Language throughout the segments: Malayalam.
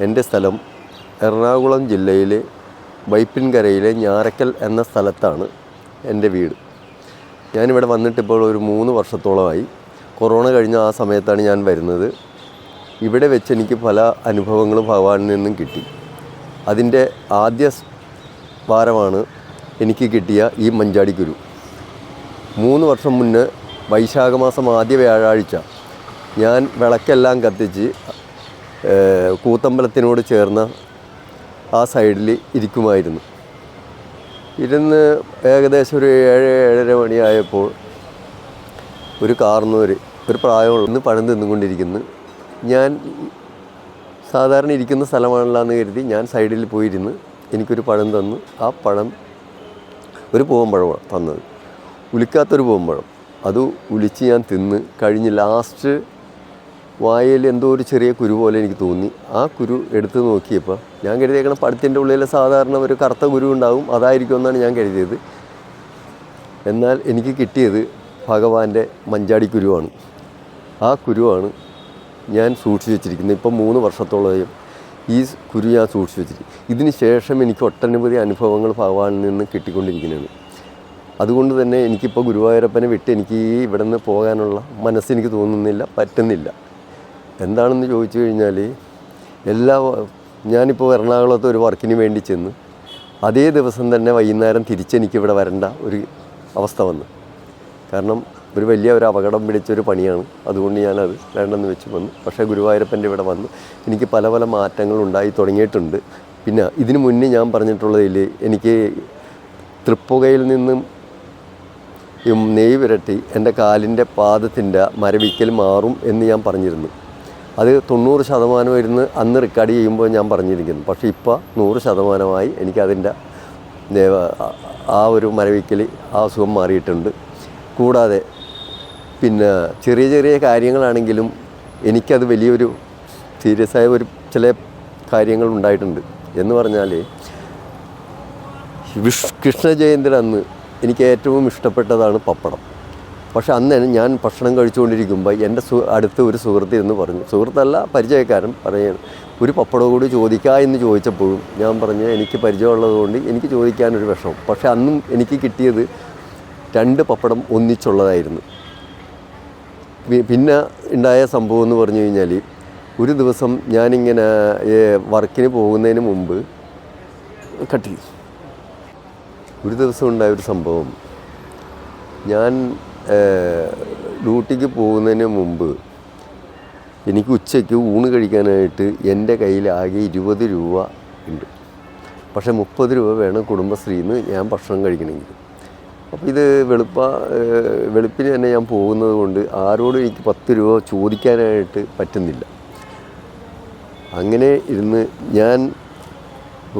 എന്റെ സ്ഥലം എറണാകുളം ജില്ലയിലെ വൈപ്പിൻകരയിലെ ഞാരക്കൽ എന്ന സ്ഥലത്താണ് എന്റെ വീട്. ഞാനിവിടെ വന്നിട്ടിപ്പോൾ ഒരു മൂന്ന് വർഷത്തോളമായി. കൊറോണ കഴിഞ്ഞ ആ സമയത്താണ് ഞാൻ വരുന്നത്. ഇവിടെ വെച്ച് എനിക്ക് പല അനുഭവങ്ങളും ഭഗവാനിൽ നിന്നും കിട്ടി. അതിന്റെ ആദ്യ വാരമാണ് എനിക്ക് കിട്ടിയ ഈ മഞ്ചാടിക്കുരു മൂന്ന് വർഷം മുന്നേ വൈശാഖമാസം ആദ്യ വ്യാഴാഴ്ച ഞാൻ വിളക്കെല്ലാം കത്തിച്ച് കൂത്തമ്പലത്തിനോട് ചേർന്ന ആ സൈഡിൽ ഇരിക്കുമായിരുന്നു. ഇരുന്ന് ഏകദേശം ഒരു ഏഴ് ഏഴര മണിയായപ്പോൾ ഒരു കാർന്നൂര് ഒരു പ്രായമുള്ള ഒന്ന് പഴം തിന്നുകൊണ്ടിരിക്കുന്നു. ഞാൻ സാധാരണ ഇരിക്കുന്ന സ്ഥലമാണല്ലോ എന്ന് കരുതി ഞാൻ സൈഡിൽ പോയിരുന്ന്. എനിക്കൊരു പഴം തന്നു. ആ പഴം ഒരു പൂവമ്പഴമാണ് തന്നത്. ഉലിക്കാത്തൊരു പൂവമ്പഴം അത് ഉലിച്ച് ഞാൻ തിന്ന് കഴിഞ്ഞ് ലാസ്റ്റ് വായയിൽ എന്തോ ഒരു ചെറിയ കുരു പോലെ എനിക്ക് തോന്നി. ആ കുരു എടുത്ത് നോക്കിയപ്പോൾ ഞാൻ കരുതിയേക്കണം പടത്തിന്റെ ഉള്ളിൽ സാധാരണ ഒരു കറുത്ത കുരു ഉണ്ടാവും. അതായിരിക്കും എന്നാണ് ഞാൻ കരുതിയത്. എന്നാൽ എനിക്ക് കിട്ടിയത് ഭഗവാന്റെ മഞ്ചാടി കുരുവാണ്. ആ കുരുവാണ് ഞാൻ സൂക്ഷിച്ചു വെച്ചിരിക്കുന്നത്. ഇപ്പം മൂന്ന് വർഷത്തോളം ഈ കുരു ഞാൻ സൂക്ഷിച്ചു വെച്ചിരിക്കും ഇതിന് ശേഷം എനിക്ക് ഒട്ടനവധി അനുഭവങ്ങൾ ഭഗവാനിൽ നിന്ന് കിട്ടിക്കൊണ്ടിരിക്കുന്നതാണ് അതുകൊണ്ട് തന്നെ എനിക്കിപ്പോൾ ഗുരുവായൂരപ്പനെ വിട്ട് എനിക്ക് ഈ ഇവിടെ നിന്ന് പോകാനുള്ള മനസ്സെനിക്ക് തോന്നുന്നില്ല പറ്റുന്നില്ല. എന്താണെന്ന് ചോദിച്ചു കഴിഞ്ഞാൽ എല്ലാ ഞാനിപ്പോൾ എറണാകുളത്ത് ഒരു വർക്കിന് വേണ്ടി ചെന്ന് അതേ ദിവസം തന്നെ വൈകുന്നേരം തിരിച്ചെനിക്ക് ഇവിടെ വരേണ്ട ഒരു അവസ്ഥ വന്നു. കാരണം ഒരു വലിയ ഒരു അപകടം പിടിച്ചൊരു പണിയാണ്. അതുകൊണ്ട് ഞാനത് വേണ്ടെന്ന് വെച്ച് വന്നു. പക്ഷേ ഗുരുവായൂരപ്പന്റെ ഇവിടെ വന്നു. എനിക്ക് പല പല മാറ്റങ്ങൾ ഉണ്ടായി തുടങ്ങിയിട്ടുണ്ട്. പിന്നെ ഇതിനു മുന്നേ ഞാൻ പറഞ്ഞിട്ടുള്ളതിൽ എനിക്ക് തൃപ്പുകയിൽ നിന്നും നെയ് വിരട്ടി എന്റെ കാലിന്റെ പാദത്തിന്റെ മരവിക്കൽ മാറും എന്ന് ഞാൻ പറഞ്ഞിരുന്നു. അത് തൊണ്ണൂറ് ശതമാനം ഇരുന്ന് അന്ന് റെക്കോർഡ് ചെയ്യുമ്പോൾ ഞാൻ പറഞ്ഞിരിക്കുന്നു. പക്ഷേ ഇപ്പോൾ നൂറ് ശതമാനമായി എനിക്കതിന്റെ ആ ഒരു മരവിക്കൽ ആ അസുഖം മാറിയിട്ടുണ്ട്. കൂടാതെ പിന്നെ ചെറിയ ചെറിയ കാര്യങ്ങളാണെങ്കിലും എനിക്കത് വലിയൊരു സീരിയസ് ആയ ഒരു ചില കാര്യങ്ങൾ ഉണ്ടായിട്ടുണ്ട്. എന്ന് പറഞ്ഞാൽ വിഷ് കൃഷ്ണ ജയന്തിയുടെ അന്ന് എനിക്ക് ഏറ്റവും ഇഷ്ടപ്പെട്ടതാണ് പപ്പടം. പക്ഷെ അന്ന് ഞാൻ ഭക്ഷണം കഴിച്ചുകൊണ്ടിരിക്കുമ്പോൾ എന്റെ സു അടുത്ത് ഒരു സുഹൃത്ത് എന്ന് പറഞ്ഞു. സുഹൃത്തല്ല പരിചയക്കാരൻ പറയുന്നത് ഒരു പപ്പടം കൂടി ചോദിക്കുക എന്ന് ചോദിച്ചപ്പോഴും ഞാൻ പറഞ്ഞു എനിക്ക് പരിചയമുള്ളതുകൊണ്ട് എനിക്ക് ചോദിക്കാനൊരു വിഷമം. പക്ഷെ അന്നും എനിക്ക് കിട്ടിയത് രണ്ട് പപ്പടം ഒന്നിച്ചുള്ളതായിരുന്നു. പിന്നെ ഉണ്ടായ സംഭവം എന്ന് പറഞ്ഞു കഴിഞ്ഞാൽ ഒരു ദിവസം ഞാനിങ്ങനെ വർക്കിന് പോകുന്നതിന് മുമ്പ് കട്ടി ഒരു ദിവസം ഉണ്ടായ ഒരു സംഭവം. ഞാൻ ഡ്യൂട്ടിക്ക് പോകുന്നതിന് മുമ്പ് എനിക്ക് ഉച്ചയ്ക്ക് ഊണ് കഴിക്കാനായിട്ട് എന്റെ കയ്യിൽ ആകെ ഇരുപത് രൂപ ഉണ്ട്. പക്ഷേ മുപ്പത് രൂപ വേണം കുടുംബശ്രീന്ന് ഞാൻ ഭക്ഷണം കഴിക്കണമെങ്കിൽ. അപ്പോൾ ഇത് വെളുപ്പ വെളുപ്പിന് തന്നെ ഞാൻ പോകുന്നത് കൊണ്ട് ആരോടും എനിക്ക് പത്ത് രൂപ ചോദിക്കാനായിട്ട് പറ്റുന്നില്ല. അങ്ങനെ ഇരുന്ന് ഞാൻ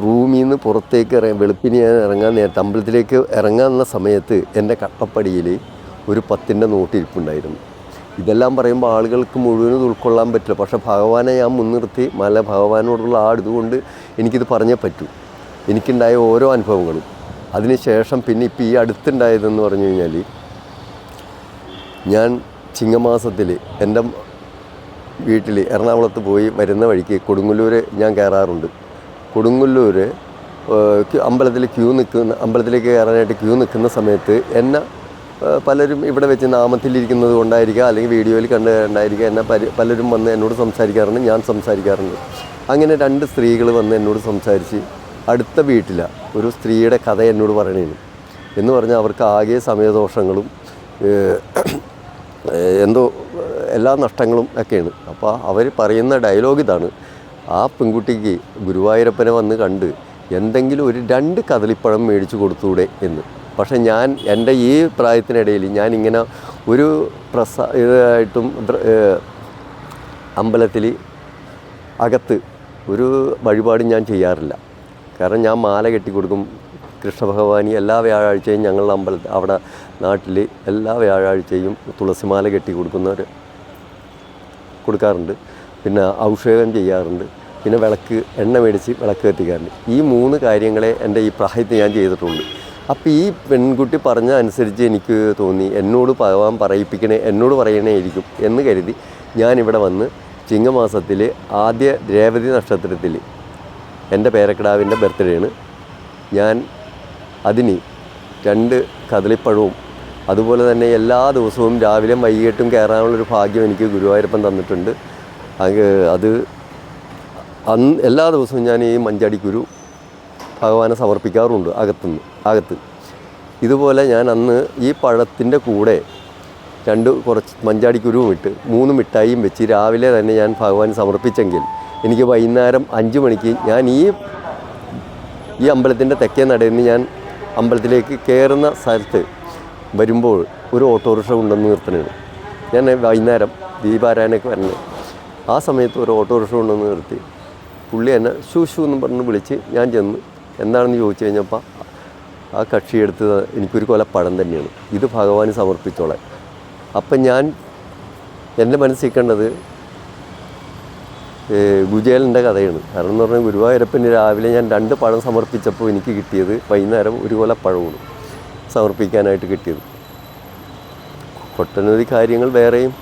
റൂമിൽ നിന്ന് പുറത്തേക്ക് ഇറങ്ങി വെളുപ്പിന് ഞാൻ ഇറങ്ങാൻ നേരത്തെ അമ്പലത്തിലേക്ക് ഇറങ്ങാനുള്ള സമയത്ത് എന്റെ കട്ടപ്പടിയിൽ ഒരു പത്തിന്റെ നോട്ടിരിപ്പുണ്ടായിരുന്നു ഇതെല്ലാം പറയുമ്പോൾ ആളുകൾക്ക് മുഴുവനും ഉൾക്കൊള്ളാൻ പറ്റില്ല. പക്ഷേ ഭഗവാനെ ഞാൻ മുൻനിർത്തി മല ഭഗവാനോടുള്ള ആ ഇതുകൊണ്ട് എനിക്കിത് പറഞ്ഞേ പറ്റൂ. എനിക്കുണ്ടായ ഓരോ അനുഭവങ്ങളും. അതിനുശേഷം പിന്നെ ഇപ്പോൾ ഈ അടുത്തുണ്ടായതെന്ന് പറഞ്ഞു കഴിഞ്ഞാൽ ഞാൻ ചിങ്ങമാസത്തിൽ എന്റെ വീട്ടിൽ എറണാകുളത്ത് പോയി വരുന്ന വഴിക്ക് കൊടുങ്ങല്ലൂർ ഞാൻ കയറാറുണ്ട്. കൊടുങ്ങല്ലൂർ അമ്പലത്തിൽ ക്യൂ നിൽക്കുന്ന അമ്പലത്തിലേക്ക് കയറാനായിട്ട് ക്യൂ നിൽക്കുന്ന സമയത്ത് എന്നെ പലരും ഇവിടെ വെച്ച് നാമത്തിലിരിക്കുന്നത് കൊണ്ടായിരിക്കാം അല്ലെങ്കിൽ വീഡിയോയിൽ കണ്ടുണ്ടായിരിക്കുക എന്നെ പരി പലരും വന്ന് എന്നോട് സംസാരിക്കാറുണ്ട് ഞാൻ സംസാരിക്കാറുണ്ട്. അങ്ങനെ രണ്ട് സ്ത്രീകൾ വന്ന് എന്നോട് സംസാരിച്ച് അടുത്ത വീട്ടിലാണ് ഒരു സ്ത്രീയുടെ കഥ എന്നോട് പറയണേനു. എന്ന് പറഞ്ഞാൽ അവർക്ക് ആകെ സമയദോഷങ്ങളും എന്തോ എല്ലാ നഷ്ടങ്ങളും ഒക്കെയാണ്. അപ്പോൾ അവർ പറയുന്ന ഡയലോഗ് ഇതാണ് ആ പെൺകുട്ടിക്ക് ഗുരുവായൂരപ്പനെ വന്ന് കണ്ട് എന്തെങ്കിലും ഒരു രണ്ട് കദളിപ്പഴം മേടിച്ചു കൊടുത്തൂടെ എന്ന്. പക്ഷേ ഞാൻ എന്റെ ഈ പ്രായത്തിനിടയിൽ ഞാൻ ഇങ്ങനെ ഒരു പ്രസ ഇതായിട്ടും അമ്പലത്തിൽ അകത്ത് ഒരു വഴിപാടും ഞാൻ ചെയ്യാറില്ല. കാരണം ഞാൻ മാല കെട്ടിക്കൊടുക്കും കൃഷ്ണഭഗവാനി എല്ലാ വ്യാഴാഴ്ചയും ഞങ്ങളുടെ അമ്പലത്തിൽ അവിടെ നാട്ടിൽ എല്ലാ വ്യാഴാഴ്ചയും തുളസിമാല കെട്ടി കൊടുക്കുന്നവർ കൊടുക്കാറുണ്ട്. പിന്നെ അഭിഷേകം ചെയ്യാറുണ്ട്. പിന്നെ വിളക്ക് എണ്ണ മേടിച്ച് വിളക്ക് കത്തിക്കാറുണ്ട്. ഈ മൂന്ന് കാര്യങ്ങളെ എന്റെ ഈ പ്രായത്തിൽ ഞാൻ ചെയ്തിട്ടുള്ളൂ അപ്പോൾ ഈ പെൺകുട്ടി പറഞ്ഞ അനുസരിച്ച് എനിക്ക് തോന്നി എന്നോട് ഭഗവാൻ പറയിപ്പിക്കണേ എന്നോട് പറയണേ ഇരിക്കും എന്ന് കരുതി ഞാനിവിടെ വന്ന് ചിങ്ങമാസത്തിൽ ആദ്യ രേവതി നക്ഷത്രത്തിൽ എന്റെ പേരക്കിടാവിന്റെ ബർത്ത്ഡേ ആണ് ഞാൻ അതിന് രണ്ട് കദളിപ്പഴവും അതുപോലെ തന്നെ എല്ലാ ദിവസവും രാവിലെയും വൈകിട്ടും കയറാനുള്ളൊരു ഭാഗ്യം എനിക്ക് ഗുരുവായൂരപ്പൻ തന്നിട്ടുണ്ട്. അത് അത് എല്ലാ ദിവസവും ഞാൻ ഈ മഞ്ചാടിക്കുരു ഭഗവാനെ സമർപ്പിക്കാറുണ്ട് അകത്തുനിന്ന് അകത്ത്. ഇതുപോലെ ഞാൻ അന്ന് ഈ പഴത്തിന്റെ കൂടെ രണ്ട് കുറച്ച് മഞ്ചാടിക്കുരുവും ഇട്ട് മൂന്ന് മിഠായിയും വെച്ച് രാവിലെ തന്നെ ഞാൻ ഭഗവാൻ സമർപ്പിച്ചെങ്കിൽ എനിക്ക് വൈകുന്നേരം അഞ്ച് മണിക്ക് ഞാൻ ഈ ഈ അമ്പലത്തിന്റെ തെക്കേ നടയിൽ നിന്ന് ഞാൻ അമ്പലത്തിലേക്ക് കയറുന്ന സ്ഥലത്ത് വരുമ്പോൾ ഒരു ഓട്ടോറിക്ഷ കൊണ്ടുവന്ന് നിർത്തണത് ഞാൻ വൈകുന്നേരം ദീപാരായണൊക്കെ വരണേ. ആ സമയത്ത് ഒരു ഓട്ടോറിക്ഷ കൊണ്ടുവന്ന് നിർത്തി. പുള്ളി എന്നെ ഷൂ എന്ന് പറഞ്ഞ് വിളിച്ച് ഞാൻ ചെന്ന് എന്താണെന്ന് ചോദിച്ചു കഴിഞ്ഞപ്പോൾ ആ കക്ഷി എടുത്തത് എനിക്കൊരു കൊല പഴം തന്നെയാണ്. ഇത് ഭഗവാന് സമർപ്പിച്ചോളെ അപ്പം ഞാൻ എന്റെ മനസ്സിൽ കണ്ടത് ഗുജേലിന്റെ കഥയാണ്. കാരണം എന്ന് പറഞ്ഞാൽ ഗുരുവായൂരപ്പന് രാവിലെ ഞാൻ രണ്ട് പഴം സമർപ്പിച്ചപ്പോൾ എനിക്ക് കിട്ടിയത് വൈകുന്നേരം ഒരു കൊല പഴമാണ് സമർപ്പിക്കാനായിട്ട് കിട്ടിയത്. ഒട്ടനവധി കാര്യങ്ങൾ വേറെയും